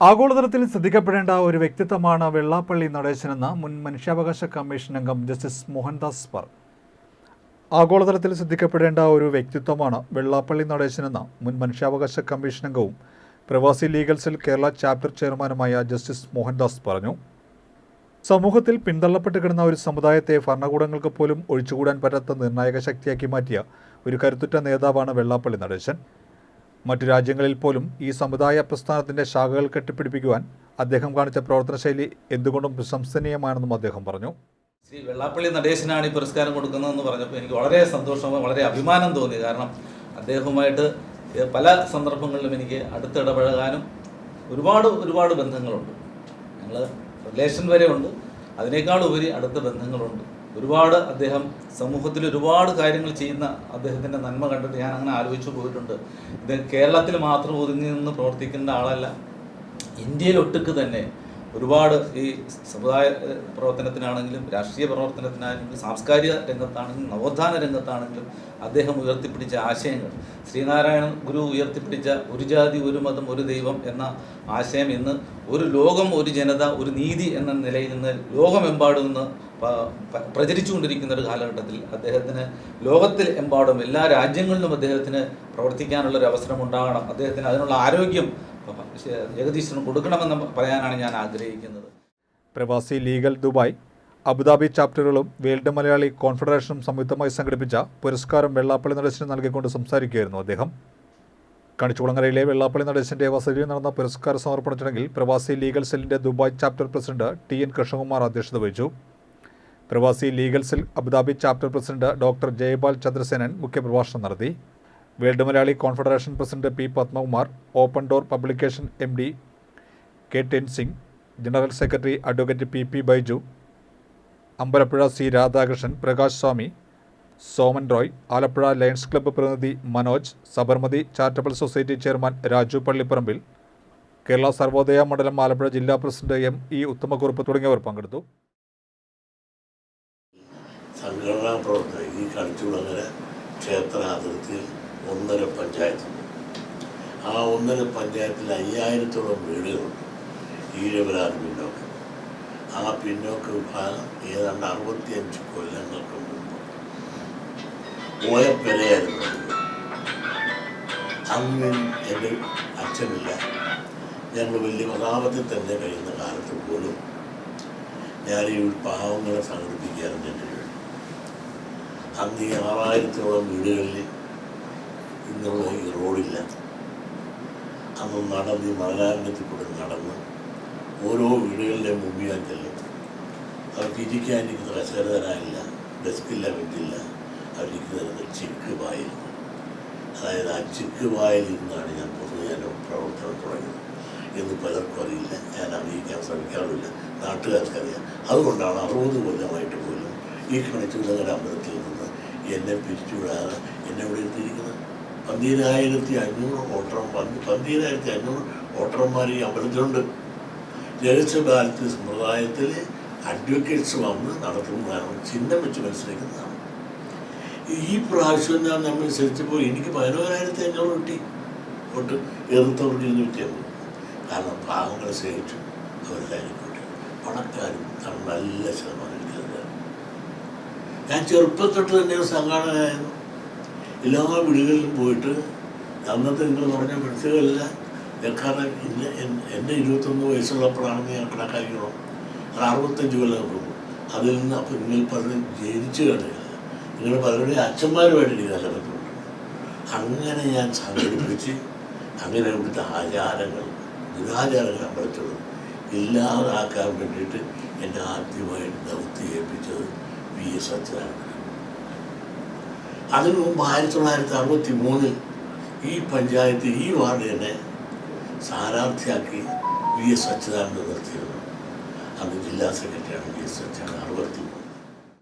ആഗോളതലത്തിൽ ശ്രദ്ധിക്കപ്പെടേണ്ട ഒരു വ്യക്തിത്വമാണ് വെള്ളാപ്പള്ളി നടേശനെന്ന് മുൻ മനുഷ്യാവകാശ കമ്മീഷൻ അംഗം ജസ്റ്റിസ് മോഹൻദാസ് പർ ആഗോളതലത്തിൽ ശ്രദ്ധിക്കപ്പെടേണ്ട ഒരു വ്യക്തിത്വമാണ് വെള്ളാപ്പള്ളി നടേശനെന്ന് മുൻ മനുഷ്യാവകാശ കമ്മീഷൻ അംഗവും പ്രവാസി ലീഗൽ സെൽ കേരള ചാപ്റ്റർ ചെയർമാനുമായ ജസ്റ്റിസ് മോഹൻദാസ് പറഞ്ഞു. സമൂഹത്തിൽ പിന്തള്ളപ്പെട്ട് കിടന്ന ഒരു സമുദായത്തെ ഭരണകൂടങ്ങൾക്ക് പോലും ഒഴിച്ചുകൂടാൻ പറ്റാത്ത നിർണായക ശക്തിയാക്കി മാറ്റിയ ഒരു കരുത്തുറ്റ നേതാവാണ് വെള്ളാപ്പള്ളി നടേശൻ. മറ്റു രാജ്യങ്ങളിൽ പോലും ഈ സമുദായ പ്രസ്ഥാനത്തിന്റെ ശാഖകൾ കെട്ടിപ്പിടിപ്പിക്കുവാൻ അദ്ദേഹം കാണിച്ച പ്രവർത്തനശൈലി എന്തുകൊണ്ടും പ്രശംസനീയമാണെന്നും അദ്ദേഹം പറഞ്ഞു. ശ്രീ വെള്ളാപ്പള്ളി നടേശനാണ് ഈ പുരസ്കാരം കൊടുക്കുന്നതെന്ന് പറഞ്ഞപ്പോൾ എനിക്ക് വളരെ സന്തോഷം വളരെ അഭിമാനം തോന്നി. കാരണം അദ്ദേഹവുമായിട്ട് പല സന്ദർഭങ്ങളിലും എനിക്ക് അടുത്തിടപഴകാനും ഒരുപാട് ഒരുപാട് ബന്ധങ്ങളുണ്ട്. ഞങ്ങൾ റിലേഷൻ വരെ ഉണ്ട് അതിനേക്കാൾ ഉപരി അടുത്ത ബന്ധങ്ങളുണ്ട്. ഒരുപാട് അദ്ദേഹം സമൂഹത്തിൽ ഒരുപാട് കാര്യങ്ങൾ ചെയ്യുന്ന അദ്ദേഹത്തിന്റെ നന്മ കണ്ടിട്ട് ഞാൻ അങ്ങനെ ആലോചിച്ചു പോയിട്ടുണ്ട്. ഇത് കേരളത്തിൽ മാത്രം ഒതുങ്ങി നിന്ന് പ്രവർത്തിക്കുന്ന ആളല്ല. ഇന്ത്യയിലൊട്ടുക്ക് തന്നെ ഒരുപാട് ഈ സമുദായ പ്രവർത്തനത്തിനാണെങ്കിലും രാഷ്ട്രീയ പ്രവർത്തനത്തിനാണെങ്കിലും സാംസ്കാരിക രംഗത്താണെങ്കിലും നവോത്ഥാന രംഗത്താണെങ്കിലും അദ്ദേഹം ഉയർത്തിപ്പിടിച്ച ആശയങ്ങൾ. ശ്രീനാരായണ ഗുരു ഉയർത്തിപ്പിടിച്ച ഒരു ജാതി ഒരു മതം ഒരു ദൈവം എന്ന ആശയം ഇന്ന് ഒരു ലോകം ഒരു ജനത ഒരു നീതി എന്ന നിലയിൽ നിന്ന് ലോകമെമ്പാടും നിന്ന് പ്രചരിച്ചുകൊണ്ടിരിക്കുന്ന ഒരു കാലഘട്ടത്തിൽ അദ്ദേഹത്തിന് ലോകത്തിൽ എമ്പാടും എല്ലാ രാജ്യങ്ങളിലും അദ്ദേഹത്തിന് പ്രവർത്തിക്കാനുള്ള ഒരു അവസരം ഉണ്ടാകണം. അദ്ദേഹത്തിന് അതിനുള്ള ആരോഗ്യം ജഗദീശ്വരൻ കൊടുക്കണമെന്ന് പറയാനാണ് ഞാൻ ആഗ്രഹിക്കുന്നത്. പ്രവാസി ലീഗൽ ദുബായ് അബുദാബി ചാപ്റ്ററുകളും വേൾഡ് മലയാളി കോൺഫെഡറേഷനും സംയുക്തമായി സംഘടിപ്പിച്ച പുരസ്കാരം വെള്ളാപ്പള്ളി നടേശന് നൽകിക്കൊണ്ട് സംസാരിക്കുകയായിരുന്നു അദ്ദേഹം. കണിച്ചുകുളങ്ങരയിലെ വെള്ളാപ്പള്ളി നടേശന്റെ വസതിയിൽ നടന്ന പുരസ്കാര സമർപ്പണ ചടങ്ങിൽ പ്രവാസി ലീഗൽ സെല്ലിന്റെ Dubai chapter president T N Krishnakumar അധ്യക്ഷത വഹിച്ചു. Pravasi legal cell Abu Dhabi chapter president doctor Jayapal Chandrasenan മുഖ്യപ്രഭാഷണം നടത്തി. World Malayali confederation president P Padmakumar open door publication M D K ten Singh general secretary advocate P P Baiju Ambalappuzha C Radhakrishnan Prakash Swami Soman Roy Alappuzha lions club പ്രതിനിധി Manoj Sabarmati charitable society chairman Raju Pallipparambil Kerala Sarvodaya Mandalam Alappuzha ജില്ലാ president M E Uthamakkurup തുടങ്ങിയവർ പങ്കെടുത്തു. സംഘടനാ പ്രവർത്തകർ ഈ കളിച്ചുള്ള ക്ഷേത്ര അതിർത്തിയിൽ ഒന്നര പഞ്ചായത്ത്. ആ ഒന്നര പഞ്ചായത്തിൽ അയ്യായിരത്തോളം വീടുകളുണ്ട് ഈഴവരാർ പിന്നോക്കം. ആ പിന്നോക്ക വിഭാഗം ഏതാണ്ട് അറുപത്തിയഞ്ച് കൊല്ലങ്ങൾക്ക് മുമ്പ് ഓയപ്പെരയായിരുന്നു അങ്ങനെ എന്റെ അച്ഛനില്ല. ഞങ്ങൾ വലിയ പ്രതാപത്തിൽ തന്നെ കഴിയുന്ന കാലത്ത് പോലും ഞാൻ ഈ പാവങ്ങളെ സംഘടിപ്പിക്കാറുണ്ട് എന്റെ അന്ന് ഈ ആറായിരത്തോളം വീടുകളിൽ ഈ റോഡില്ല. അന്ന് നടന്ന് ഈ മലയാളത്തിൽ കൂടെ നടന്ന് ഓരോ വീടുകളുടെ മുമ്പിൽ ഞാൻ ചെല്ലും അവർക്ക് ഇരിക്കാൻ എനിക്ക് കസേര തരാനില്ല ഡെസ്കില്ല വെറ്റില്ല തരുന്ന ചിക്ക് പായിൽ അതായത് ആ ചിക്ക് വായിൽ നിന്നാണ് ഞാൻ എന്റെ പ്രവർത്തനം തുടങ്ങിയത്. എന്ന് പലർക്കും അറിയില്ല. ഞാൻ അറിയിക്കാൻ ശ്രമിക്കാറില്ല നാട്ടുകാർക്കറിയാം. അതുകൊണ്ടാണ് അറുപത് കൊല്ലമായിട്ട് പോലും ഈ കണിച്ചുകുളങ്ങര അമ്പലത്തിൽ നിന്ന് എന്നെ പിരിച്ചുവിടാതെ എന്നെ ഇവിടെ എത്തിയിരിക്കുന്നത് പന്തീരായിരത്തി അഞ്ഞൂറ് വോട്ടർ പന്തി പന്തീരായിരത്തി അഞ്ഞൂറ് വോട്ടർമാർ ഈ അമ്പലത്തിലുണ്ട്. ജനിച്ച കാലത്ത് സമ്പ്രദായത്തിൽ അഡ്വക്കേറ്റ്സ് വന്ന് നടത്തുന്നതാണ് ചിഹ്നം വെച്ച് മനസ്സിലാക്കുന്നതാണ്. ഈ പ്രാവശ്യം ഞാൻ നമ്മൾ ശ്രദ്ധിച്ചപ്പോൾ എനിക്ക് പതിനോരായിരത്തി അഞ്ഞൂറ് കിട്ടി. വോട്ട് എതിർത്തവർക്ക് ഇരുന്നൂറ്റിയമ്പത്. കാരണം പാവങ്ങളെ സ്നേഹിച്ചു അവരെല്ലാവരും കൂട്ടി പണക്കാരും നല്ല ശതമാനം എടുക്കുന്നത് ഞാൻ ചെറുപ്പത്തൊട്ട് തന്നെ ഒരു സംഘാടകനായിരുന്നു. എല്ലാ വീടുകളിലും പോയിട്ട് അന്നത്തെ നിങ്ങൾ പറഞ്ഞ മനസ്സിലല്ല കാരണം ഇന്ന് എൻ- എന്റെ ഇരുപത്തൊന്ന് വയസ്സുള്ളപ്പോഴാണെന്ന് ഞാൻ കണക്കാക്കിയോ അത് അറുപത്തഞ്ച് കൊല്ലം മുമ്പ് അതിൽ നിന്ന് അപ്പോൾ നിങ്ങൾ പലരും ജനിച്ചു കണ്ടില്ല നിങ്ങൾ പലരുടെയും അച്ഛന്മാരുമായിട്ട് എനിക്ക് നല്ല ബന്ധമുണ്ട് അങ്ങനെ ഞാൻ സംഘടിപ്പിച്ച് അങ്ങനെ ഇവിടുത്തെ ആചാരങ്ങൾ ദുരാചാരങ്ങൾ അമ്പലത്തിലുള്ളത് ഇല്ലാതാക്കാൻ വേണ്ടിയിട്ട് എന്നെ ആദ്യമായിട്ട് ദൗത്യം ഏൽപ്പിച്ചത് വി എസ് അച്യുതാനന്ദൻ അതിനു മുമ്പ് ആയിരത്തി തൊള്ളായിരത്തി അറുപത്തി മൂന്നിൽ ഈ പഞ്ചായത്ത് ഈ വാർഡ് തന്നെ സ്ഥാനാർത്ഥിയാക്കി വി എസ് അച്യുതാനന്ദൻ നിർത്തിയിരുന്നു. അന്ന് ജില്ലാ സെക്രട്ടറിയാണ് വി എസ് അച്യുതാനന്ദൻ അറുപത്തി